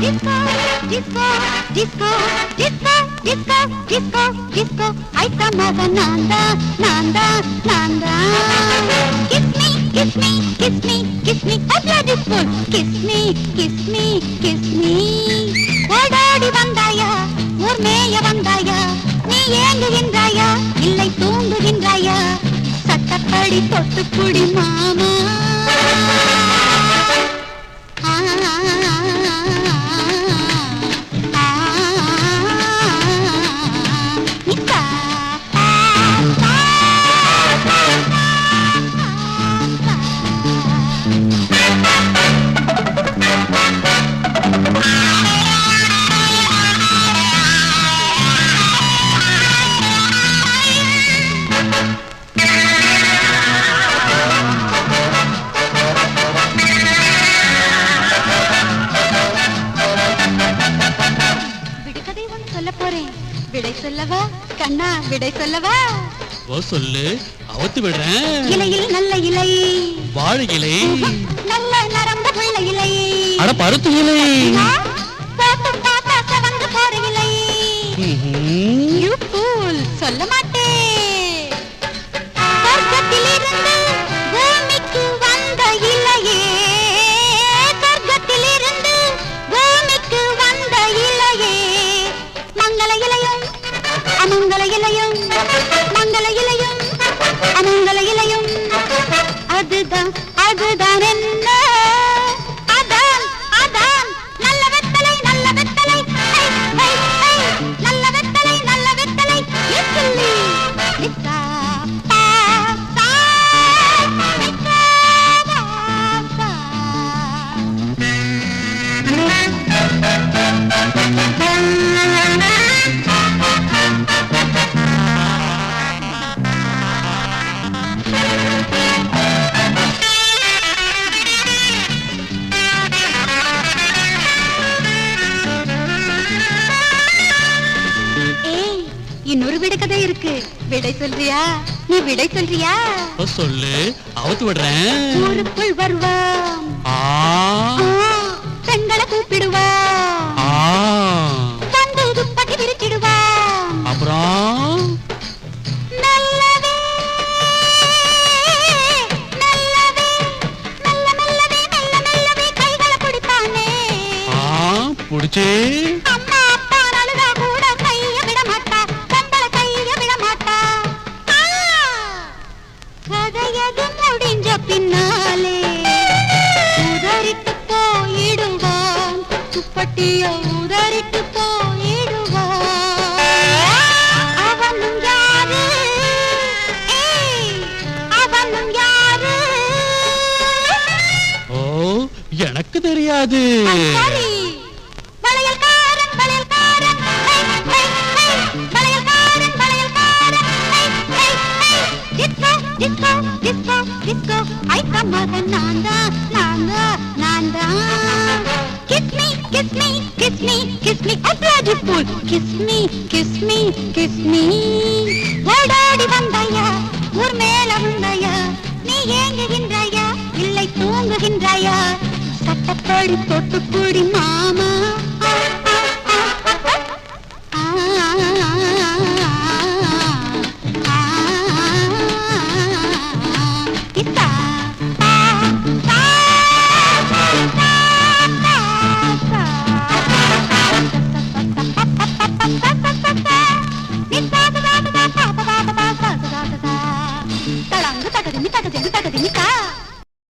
disco, disco, disco, disco, disco, disco, disco. I come ஐட்டமாக Nanda, Nanda, Nanda. Kiss me, kiss me, kiss me, kiss me, a is full. Kiss me, kiss me, kiss me. ஓடாடி வந்தாயா ஊர் மேய வந்தாயா நீ ஏங்குகின்றாயா இல்லை தூங்குகின்றாயா சட்டப்படி தொட்டு குடி மாமா சொல்ல போறேன் விடை சொல்லவா? கண்ணா விடை சொல்லவா? ஓ சொல்லு. அவத்து விடுறேன். இலையில் நல்ல இலை. வாழை இலை. நல்ல நரம்பு உள்ள இலை. அட பருத்து இலை. போட்டு பார்த்தா செவந்து போற இலை. சொல்ல மாட்டேன். அமங்கல இலையும் இன்னொரு விடுகதை இருக்கு. விடை சொல்றியா? நீ விடை சொல்றியா? சொல்லு. அவத்து விடுறேன். ஊருக்குள் வருவான் பெண்களை கூப்பிடுவான் வந்து துப்பட்டி விரிச்சிடுவான் அப்புறம்? நல்லவே கதையது முடிஞ்ச பின்னாலே உதறிட்டு போயிடுவான் துப்பட்டிய உதறிட்டு போயிடுவான் அவனும் யாரு அவனும் யாரு ஓ எனக்கு தெரியாது. Disco disco disco disco item மகன் நான் தான் நான் தான் நான் தான். Kiss me kiss me kiss me kiss me அப்ளாடி full kiss me kiss me kiss me ஓடாடி வந்தாயா ஊர் மேல வந்தாயா நீ ஏங்குகின்றாயா? இல்லை தூங்குகின்றாயா? சட்டப்படி தொட்டுக்குடி மாமா. తడంగు తగదిని తగదిని తగదిని కా